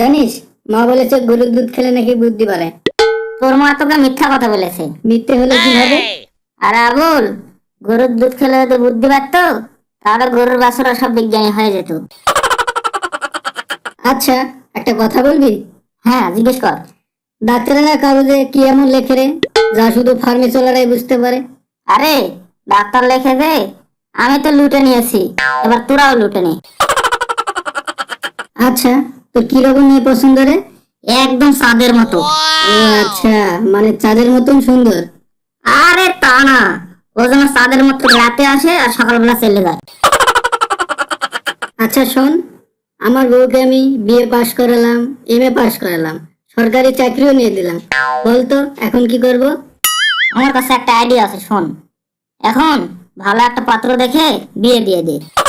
জানিস, মা বলেছে গরুর দুধ খেলে নাকি বুদ্ধি বাড়ে। তোর মা তোকে মিথ্যা কথা বলেছে। মিথ্যে হলে কি হবে? আর আবুল, গরুর দুধ খেলে যদি বুদ্ধি পারতো তাহলে গরুর বাছুরা সব বিজ্ঞানী হয়ে যেত। আচ্ছা একটা কথা বলবি? হ্যাঁ জিজ্ঞেস কর। ডাক্তারেরা কাগজে কি এমন লেখে রে, যা শুধু ফার্মে চলারাই বুঝতে পারে? আরে, ডাক্তার লেখে দে আমি তো লুটে নিয়েছি, এবার তোরাও লুটে নে। আচ্ছা তোর কি রকম মেয়ে পছন্দ রে একদম সাদের মতো। আচ্ছা মানে চাঁদের মতন সুন্দর। আরে তা না ও যেন সাদের মতো রাতে আসে আর সকালবেলা চলে যায়। আচ্ছা শোন আমার বউকে আমি বিএ পাশ করালাম এম এ পাশ করালাম সরকারি চাকরিও নিয়ে দিলাম। বলতো এখন কি করব? আমার কাছে একটা আইডিয়া আছে শোন। এখন ভালো একটা পাত্র দেখে বিয়ে দিয়ে দে। আচ্ছা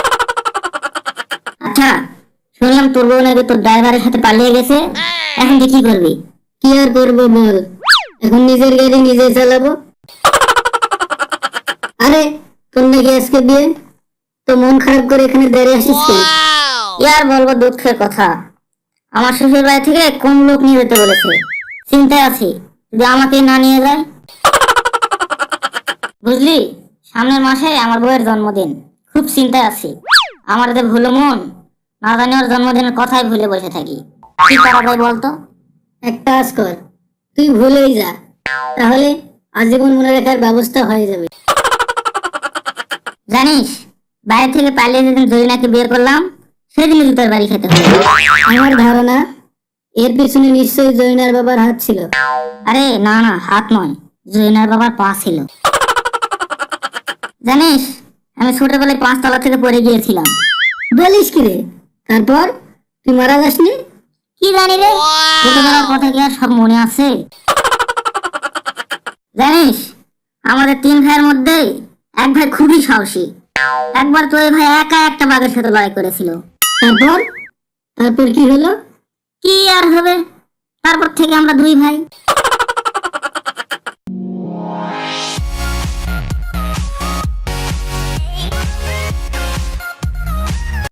শুনলাম তোর বউ নাকি তোর ড্রাইভারের সাথে পালিয়ে গেছে। এখন তুই কি করবি? কি আর করব বল? এখন নিজের গাড়ি নিজে চালাবো। আরে তোর নাকি আজকে বিয়ে? তো মন খারাপ করে এখানে দাঁড়িয়ে আসিস কেন ইয়ার বলব দুঃখের কথা? আমার শ্বশুর বাড়ি থেকে কোন লোক নিয়ে যেতে বলেছে? চিন্তায় আছি যদি আমাকে না নিয়ে যায়। বুঝলি? সামনের মাসে আমার বউয়ের জন্মদিন। খুব চিন্তায় আছি। আমার যে ভুলো মন না জানি ওর জন্মদিনের কথাই ভুলে বসে থাকি। কি করা যায় বলতো? এক কাজ কর তুই ভুলেই যা। তাহলে আজীবন মনে রাখার ব্যবস্থা হয়ে যাবে। জানিস বাইরে থেকে পালিয়ে যেদিন জরিনাকে বিয়ে করলাম সেদিনই তোর বাড়ি খেতে হবে। আমার ধারণা এর পিছনে নিশ্চয়ই জৈনার বাবার হাত ছিল। আরে না না হাত নয় জৈনার বাবার পা ছিল। জানিস আমি ছোটবেলায় পাঁচতলা থেকে পড়ে গিয়েছিলাম। বলিস কি রে? তারপর তুই মারা যাসনি? কি জানি রে। ছোটবেলার কথা কি আর সব মনে আছে? জানিস আমাদের তিন ভাইয়ের মধ্যে এক ভাই খুবই সাহসী। একবার তো ওই ভাই একা একটা বাঘের সাথে লড়াই করেছিল। তারপর? তারপর কি হলো? কি আর হবে? তারপর থেকে আমরা দুই ভাই।